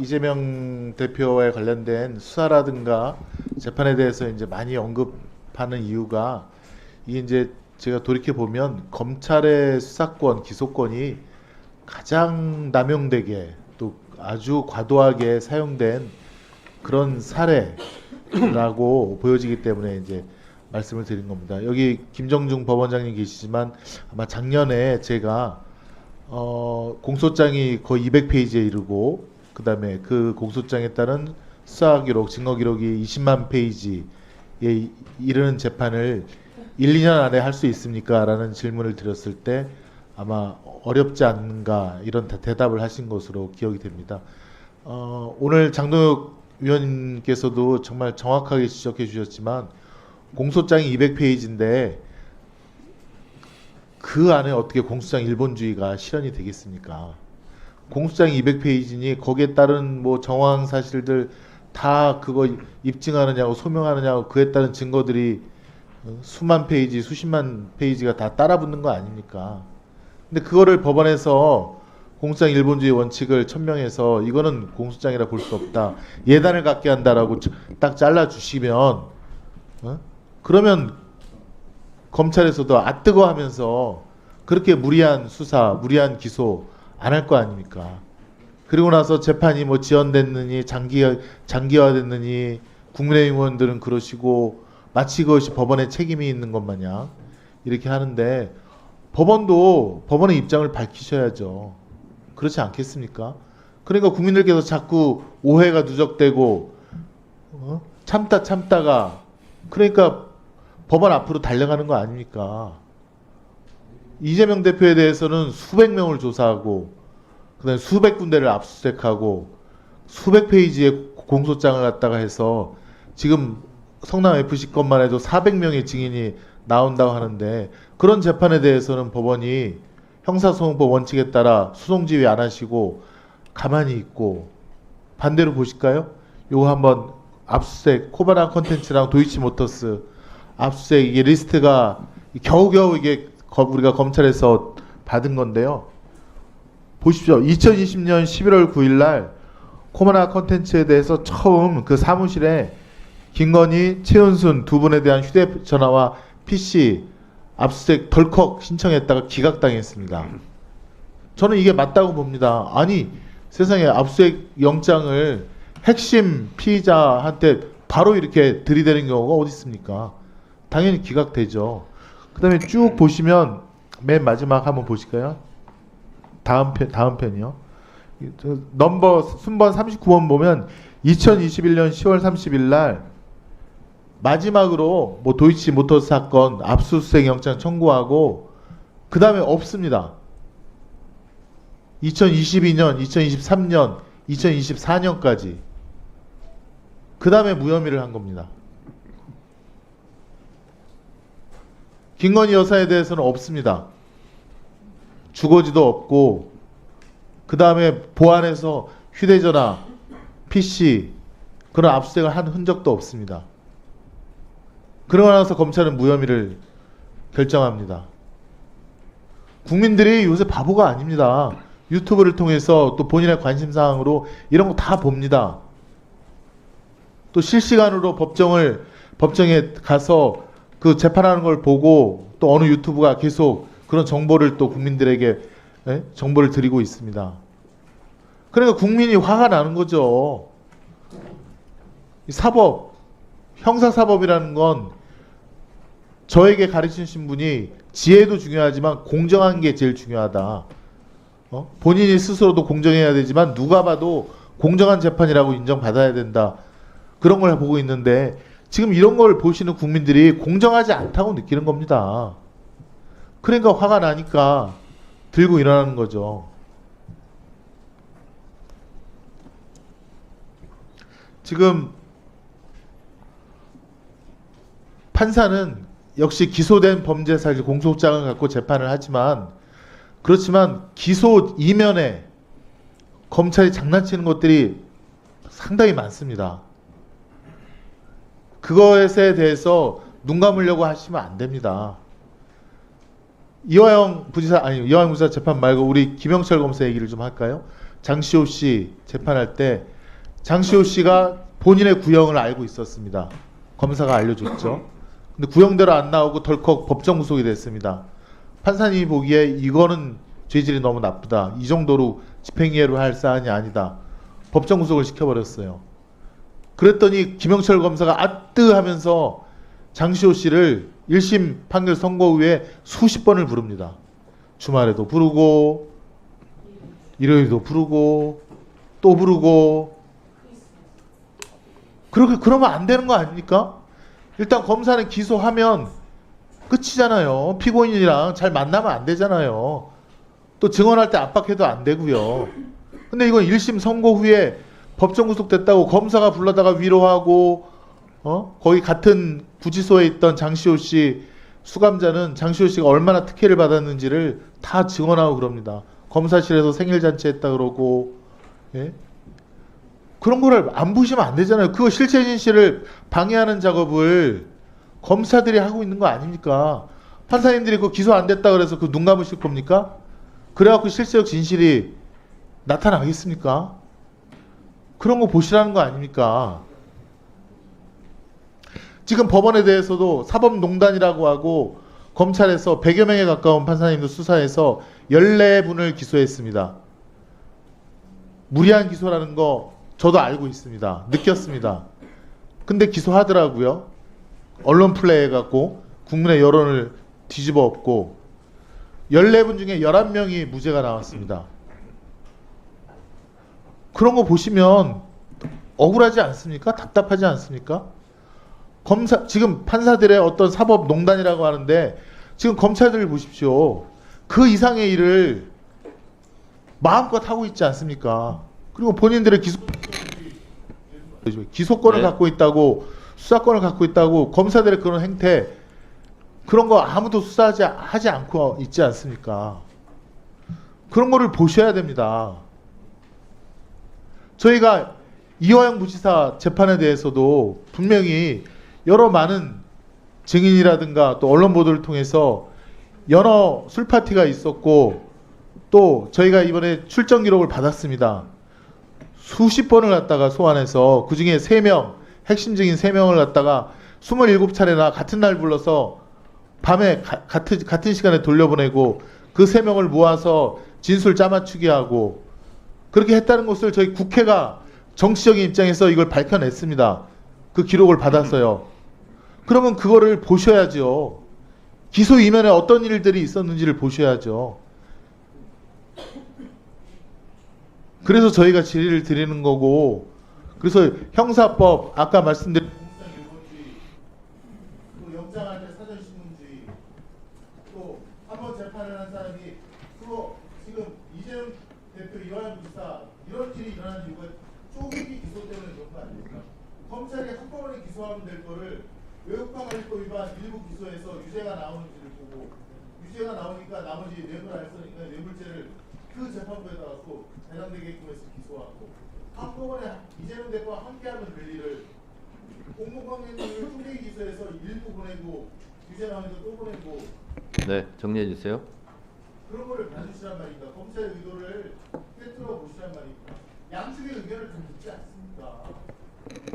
이재명 대표에 관련된 수사라든가 재판에 대해서 이제 많이 언급하는 이유가 이게 이제 제가 돌이켜 보면 검찰의 수사권, 기소권이 가장 남용되게 또 아주 과도하게 사용된 그런 사례라고 보여지기 때문에 이제 말씀을 드린 겁니다. 여기 김정중 법원장님 계시지만 아마 작년에 제가 어, 공소장이 거의 200페이지에 이르고 그다음에 그 공소장에 따른 수사 기록, 증거 기록이 20만 페이지에 이- 이르는 재판을 1, 2년 안에 할 수 있습니까?라는 질문을 드렸을 때 아마 어렵지 않은가 이런 대- 대답을 하신 것으로 기억이 됩니다. 어, 오늘 장동혁 위원님께서도 정말 정확하게 지적해 주셨지만 공소장이 200페이지인데 그 안에 어떻게 공소장 일본주의가 실현이 되겠습니까? 공소장 200페이지니 거기에 따른 뭐 정황 사실들 다 그거 입증하느냐고 소명하느냐고 그에 따른 증거들이 어, 수만 페이지, 수십만 페이지가 다 따라붙는 거 아닙니까? 근데 그거를 법원에서 공소장 일본주의 원칙을 천명해서 이거는 공소장이라 볼 수 없다. 예단을 갖게 한다라고 저- 딱 잘라 주시면 어? 그러면 검찰에서도 아 뜨거 하면서 그렇게 무리한 수사, 무리한 기소 안 할 거 아닙니까? 그리고 나서 재판이 뭐 지연됐느니 장기 장기화됐느니 국민의힘 의원들은 그러시고 마치 그것이 법원의 책임이 있는 것 마냥 이렇게 하는데 법원도 법원의 입장을 밝히셔야죠. 그렇지 않겠습니까? 그러니까 국민들께서 자꾸 오해가 누적되고 어? 참다 참다가 그러니까 법원 앞으로 달려가는 거 아닙니까? 이재명 대표에 대해서는 수백 명을 조사하고 그다음에 수백 군데를 압수수색하고 수백 페이지의 공소장을 갖다가 해서 지금 성남 FC 것만 해도 400명의 증인이 나온다고 하는데 그런 재판에 대해서는 법원이 형사소송법 원칙에 따라 수송 지휘 안 하시고 가만히 있고 반대로 보실까요? 요거 한번 압수수색 코바나 컨텐츠랑 도이치모터스 압수수색 이게 리스트가 겨우겨우 이게 거- 우리가 검찰에서 받은 건데요. 보십시오. 2020년 11월 9일 날 코바나 컨텐츠에 대해서 처음 그 사무실에 김건희, 최은순 두 분에 대한 휴대전화와 PC 압수수색 덜컥 신청했다가 기각당했습니다. 저는 이게 맞다고 봅니다. 아니 세상에 압수수색 영장을 핵심 피의자한테 바로 이렇게 들이대는 경우가 어디 있습니까? 당연히 기각되죠. 그 다음에 쭉 보시면 맨 마지막 한번 보실까요? 다음 편 다음 편이요. 넘버 순번 39번 보면 2021년 10월 30일 날 마지막으로 뭐 도이치 모터스 사건 압수수색 영장 청구하고 그 다음에 없습니다. 2022년, 2023년, 2024년까지 그 다음에 무혐의를 한 겁니다. 김건희 여사에 대해서는 없습니다. 주거지도 없고 그 다음에 보안해서 휴대전화, PC 그런 압수수색을 한 흔적도 없습니다. 그러고 나서 검찰은 무혐의를 결정합니다. 국민들이 요새 바보가 아닙니다. 유튜브를 통해서 또 본인의 관심 사항으로 이런 거 다 봅니다. 또 실시간으로 법정을 법정에 가서 그 재판하는 걸 보고 또 어느 유튜브가 계속 그런 정보를 또 국민들에게 예? 정보를 드리고 있습니다. 그러니까 국민이 화가 나는 거죠. 이 사법, 형사사법이라는 건 저에게 가르치신 분이 지혜도 중요하지만 공정한 게 제일 중요하다. 어? 본인이 스스로도 공정해야 되지만 누가 봐도 공정한 재판이라고 인정받아야 된다. 그런 걸 보고 있는데 지금 이런 걸 보시는 국민들이 공정하지 않다고 느끼는 겁니다. 그러니까 화가 나니까 들고 일어나는 거죠. 지금 판사는 역시 기소된 범죄 사실 공소장을 갖고 재판을 하지만 그렇지만 기소 이면에 검찰이 장난치는 것들이 상당히 많습니다. 그것에 대해서 눈 감으려고 하시면 안 됩니다. 이화영 부지사 아니 이화영 부지사 재판 말고 우리 김영철 검사 얘기를 좀 할까요? 장시호 씨 재판할 때 장시호 씨가 본인의 구형을 알고 있었습니다. 검사가 알려줬죠. 근데 구형대로 안 나오고 덜컥 법정 구속이 됐습니다. 판사님이 보기에 이거는 죄질이 너무 나쁘다. 이 정도로 집행유예로 할 사안이 아니다. 법정 구속을 시켜버렸어요. 그랬더니 김영철 검사가 아뜨 하면서 장시호 씨를 1심 판결 선고 후에 수십 번을 부릅니다. 주말에도 부르고 일요일도 부르고 또 부르고 그렇게 그러면 안 되는 거 아닙니까? 일단 검사는 기소하면 끝이잖아요. 피고인이랑 잘 만나면 안 되잖아요. 또 증언할 때 압박해도 안 되고요. 근데 이건 1심 선고 후에 법정 구속됐다고 검사가 불러다가 위로하고 어? 거기 같은 구치소에 있던 장시호 씨 수감자는 장시호 씨가 얼마나 특혜를 받았는지를 다 증언하고 그럽니다. 검사실에서 생일 잔치 했다 그러고 예? 그런 거를 안 보시면 안 되잖아요. 그거 실체 진실을 방해하는 작업을 검사들이 하고 있는 거 아닙니까? 판사님들이 그 기소 안 됐다 그래서 그 눈 감으실 겁니까? 그래갖고 실체적 진실이 나타나겠습니까? 그런 거 보시라는 거 아닙니까? 지금 법원에 대해서도 사법농단이라고 하고 검찰에서 100여 명에 가까운 판사님도 수사해서 14분을 기소했습니다. 무리한 기소라는 거 저도 알고 있습니다. 느꼈습니다. 근데 기소하더라고요. 언론 플레이 해갖고 국민의 여론을 뒤집어 엎고 14분 중에 11명이 무죄가 나왔습니다. 그런 거 보시면 억울하지 않습니까? 답답하지 않습니까? 검사 지금 판사들의 어떤 사법 농단이라고 하는데 지금 검찰들 보십시오. 그 이상의 일을 마음껏 하고 있지 않습니까? 그리고 본인들의 기소 기소권을 네. 갖고 있다고 수사권을 갖고 있다고 검사들의 그런 행태 그런 거 아무도 수사하지 하지 않고 있지 않습니까? 그런 거를 보셔야 됩니다. 저희가 이화영 부지사 재판에 대해서도 분명히 여러 많은 증인이라든가 또 언론 보도를 통해서 여러 술 파티가 있었고 또 저희가 이번에 출정 기록을 받았습니다. 수십 번을 갖다가 소환해서 그 중에 세명 핵심 증인 세 명을 갖다가 27차례나 같은 날 불러서 밤에 가- 같은 같은 시간에 돌려보내고 그세 명을 모아서 진술 짜맞추기 하고 그렇게 했다는 것을 저희 국회가 정치적인 입장에서 이걸 밝혀냈습니다. 그 기록을 받았어요. 그러면 그거를 보셔야죠. 기소 이면에 어떤 일들이 있었는지를 보셔야죠. 그래서 저희가 질의를 드리는 거고, 그래서 형사법 아까 말씀드린 대표 이완 부지사 이런 일이 일어난 이유가 쪼개기 기소 때문에 그런 거 아닙니까? 검찰이 한꺼번에 기소하면 될 거를 외국방위법 위반 일부 기소해서 유죄가 나오는지를 보고 유죄가 나오니까 나머지 뇌물 알선이니까 뇌물죄를 그 재판부에다가 또 대상되게끔 해서 기소하고 한꺼번에 이재용 대표와 될 일을 공무관행위를 쪼개기 기소해서 일부 보내고 유죄 나오니까 또 보내고 네, 정리해 주세요. 그런 거를 봐주시란 말입니다. 검찰의 의도를 꿰뚫어 보시란 말입니다. 양측의 의견을 좀 듣지 않습니까?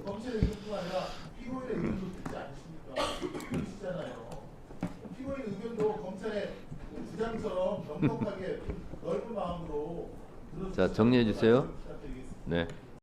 검찰의 의견뿐 아니라 피고인의 의견도 듣지 않으십니까? 그러시잖아요. 피고인 의견도 검찰의 주장처럼 넉넉하게 넓은 마음으로 자, 정리해 주세요. 네.